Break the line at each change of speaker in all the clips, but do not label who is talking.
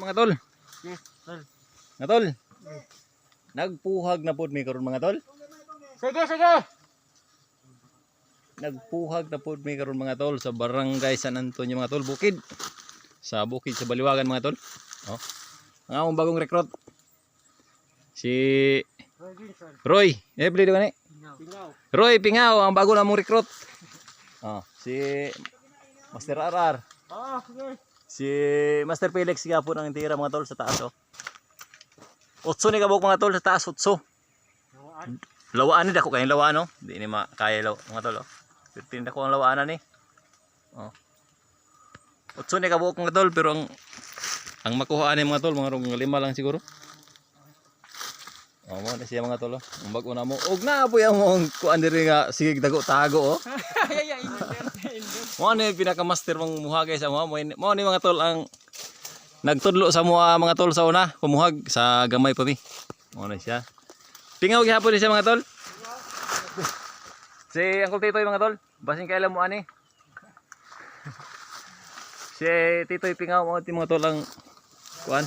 mga tol.
Yes, tol.
Mga tol. Nagpuhag na pod mi karon mga tol.
Sige, sige.
Nagpuhag na pod mi karon mga tol sa barangay San Antonio mga tol, Bukid. Sa Bukid sa Baliwagan mga tol. Oh. Ang among bagong recruit. Si. Roy. Eh, pili ni. Roy Pingaw, ang bago namong recruit. Oh, si Master Arar.
Ah, sige.
Si Master Felix gapon ang tira mga tol sa taas oh. Utso ni kabuk mga tol sa taas utso.
Nawaan.
Lawaan ni dako kay lawaan no. Di ni makaya mga tol oh. Pertin dako ang lawaan ni. Oh. Utso ni kabuk mga tol pero ang ang makuha ni mga tol mga rong lima lang siguro. Oh, mo na siya mga tol oh. Ang bago na mo. Og na po yung mong kuan diri nga sige dago tago oh. Mo ni pinaka-master mong muhagay sa mga mo ni mo ni mga tol ang nagtudlo sa mga mga tol sa una, kumuhag sa gamay pa mi. Mo na siya. Pingaw gihapon siya mga tol. Si Uncle Titoy mga tol, basin kailan mo ani. Si Titoy Pingaw mo ti mga tol ang kuan.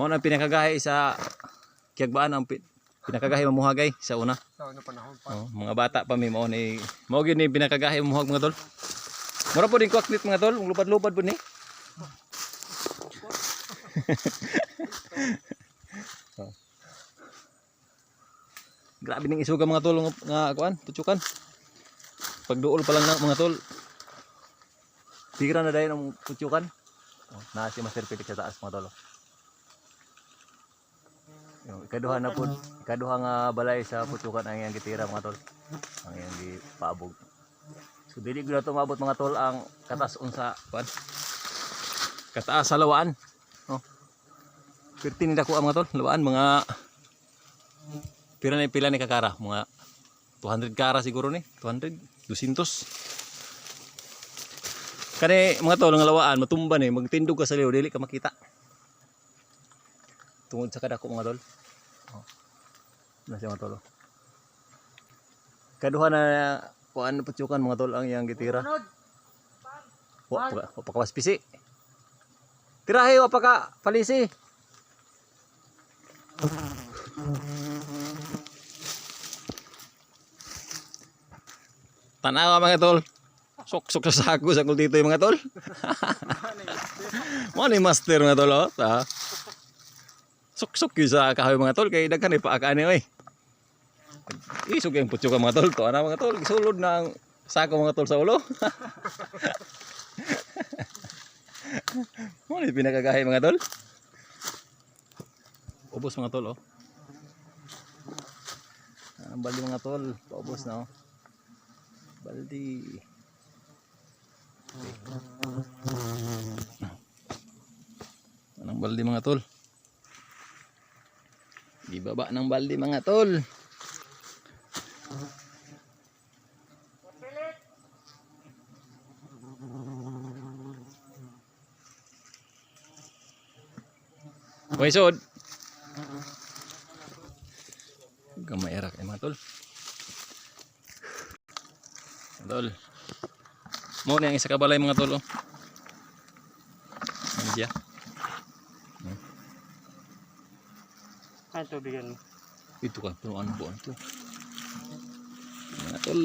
Mo na pinakagahi sa kiyagbaan ang pi- pinakagahi mamuhagay sa una.
Sa ano panahon pa.
Oh, mga bata pa mi mao ni mao gyud ni pinakagahi muhag mga tol. Mura po din kwaklit mga tol, lupad-lupad po ni. Grabe ning isuga mga tol nga, kuan, putyukan. Pagduol pa lang na mga tol. Tira na dayon ang putyukan. Oh, na si Master Felix sa taas mga tol. Yung ikaduha na po, ikaduha nga balay sa putukan ang iyang gitira mga tol. Ang iyang gipaabog. So dili gyud maabot mga tol ang kataas-on sa kuan. Kataas sa lawaan. Oh. Perti ni dako ang mga tol, lawaan mga pila ni pila ni kakara, mga 200 kara siguro ni, 200, 200. Kani mga tol nga lawaan matumba ni, magtindog ka sa liw dili ka makita. Tungod sa kadako mga tol. Oh. Na siya mga tol. oh. Kaduha na kuan putyukan mga tol ang iyang gitira. Wa pa wa pa maspisi. Tirahe wa pa ka palisi. Tanawa mga tol. Sok-sok sa sako sa kul dito mga tol. Mo ni master mga tol oh. Ta. Sok-sok sa kahoy mga tol kay daghan ni paakane oy. Isog yung putyo ka mga tol. To ana mga tol, gisulod na ang sako mga tol sa ulo. Mo ni pinakagahi mga tol. Ubos mga tol oh. Ang baldi mga tol, paubos na oh. Baldi. Anong baldi mga tol? Ibaba ng baldi mga tol. Okay, sod. Gamay erak eh mga tol. Mo ni ang isa ka balay mga tol. Oh. Ano siya?
Ano tubigan mo?
Ito ka, punuan buwan ito. Mga tol.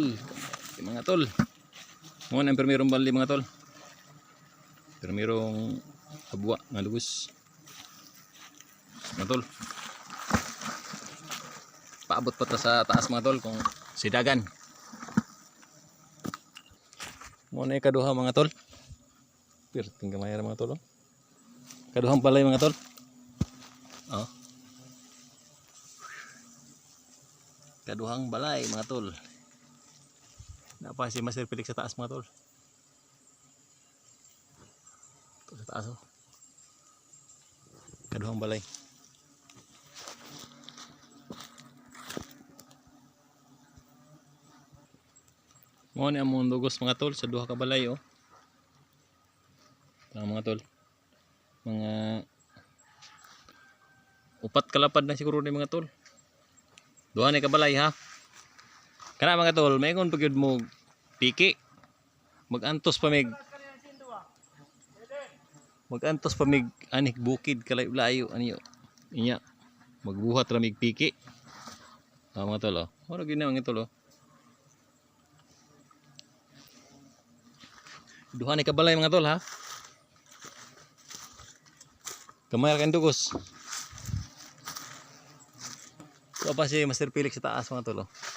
Mga tol. Na ang permirong bali mga tol. Permirong habwa nga lubos. Mga tol. Paabot pa ta sa taas mga tol kung sidagan. Mo na yung kaduha mga tol. Pirting gamay ra mga tol. Oh. Kaduhang palay mga tol. Oh. Kaduhang balay mga tol. Napa si Master Felix sa taas mga tol. Ito sa taas oh. Kaduhang balay. Mo ni among dugos mga tol sa duha ka balay oh. Ito mga tol. Mga upat kalapad na siguro ni mga tol. Duha ni kabalay ha. Kana mga tol, maingon pagyud mo piki. Magantos pa mig Magantos pa mig anik bukid kalayo-layo aniyo. Inya magbuhat ra mig piki. Ah, mga tol, oh. Ano ginawa ng tol, oh. Duha ni kabalay mga tol, ha? Kamay kan dugos. Pa si Master Felix sa taas mga tol, oh.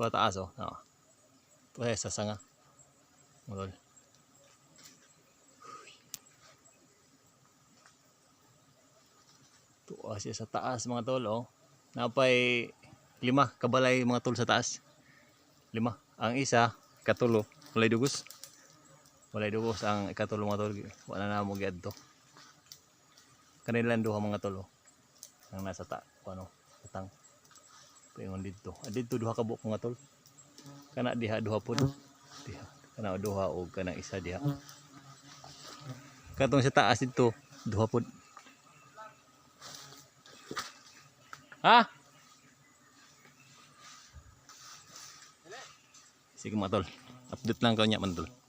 Ito sa taas, oh. Ito ay sa sanga. Ito ah, siya sa taas mga tol, oh. Napay lima kabalay mga tol sa taas. Lima. Ang isa, katulo. Walay dugos. Walay dugos ang ikatulo mga tol. Wala na mo gyud to. Kanilang duha mga tol, oh. Ang nasa ta, ano, katang. Paingon dito. Ah, dito duha ka buok mga tol. Kana diha duha pud. Diha. Kana duha o kanang isa diha. Katong sa taas dito, duha pud. Ha? Sige mga tol. Update lang kanya man tol.